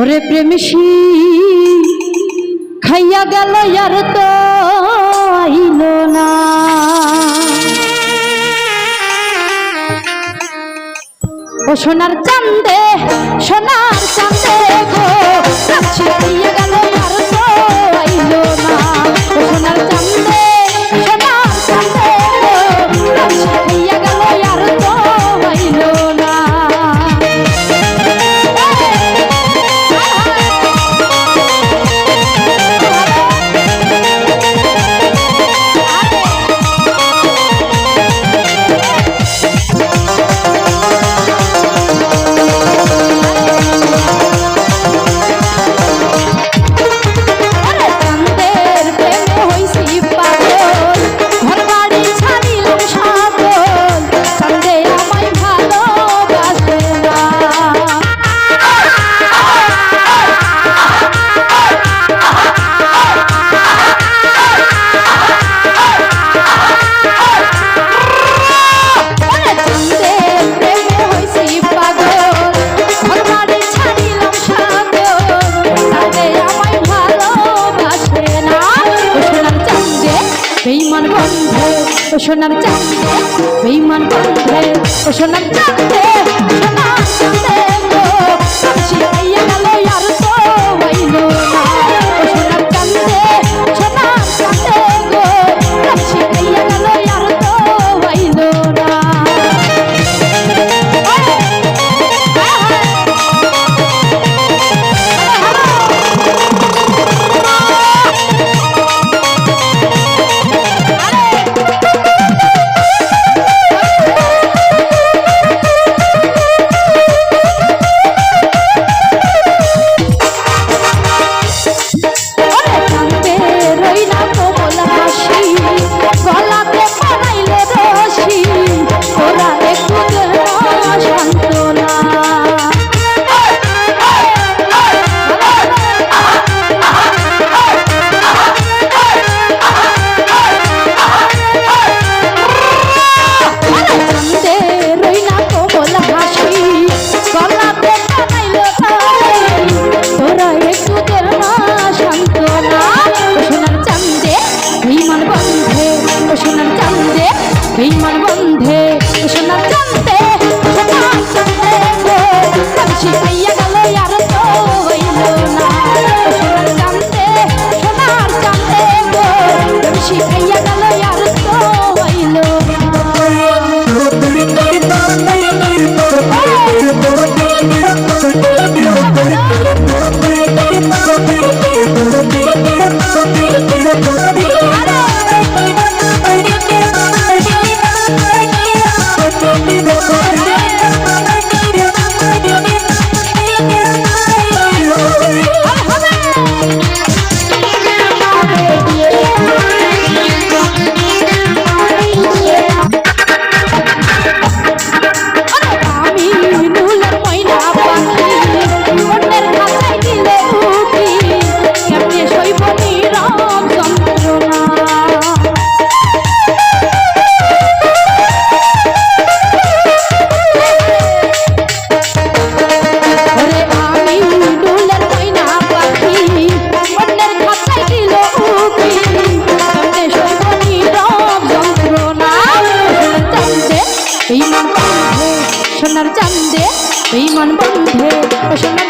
ওরে প্রেমিসি খাইয়া গেল আর তো আইল না। ও সোনার চান্দে সোনার চান্দে গো দিয়ে গেল ও সোনার চাঁদে বেইমান করে ও সোনার চাঁদে। दे मन बंधे प्रसन्न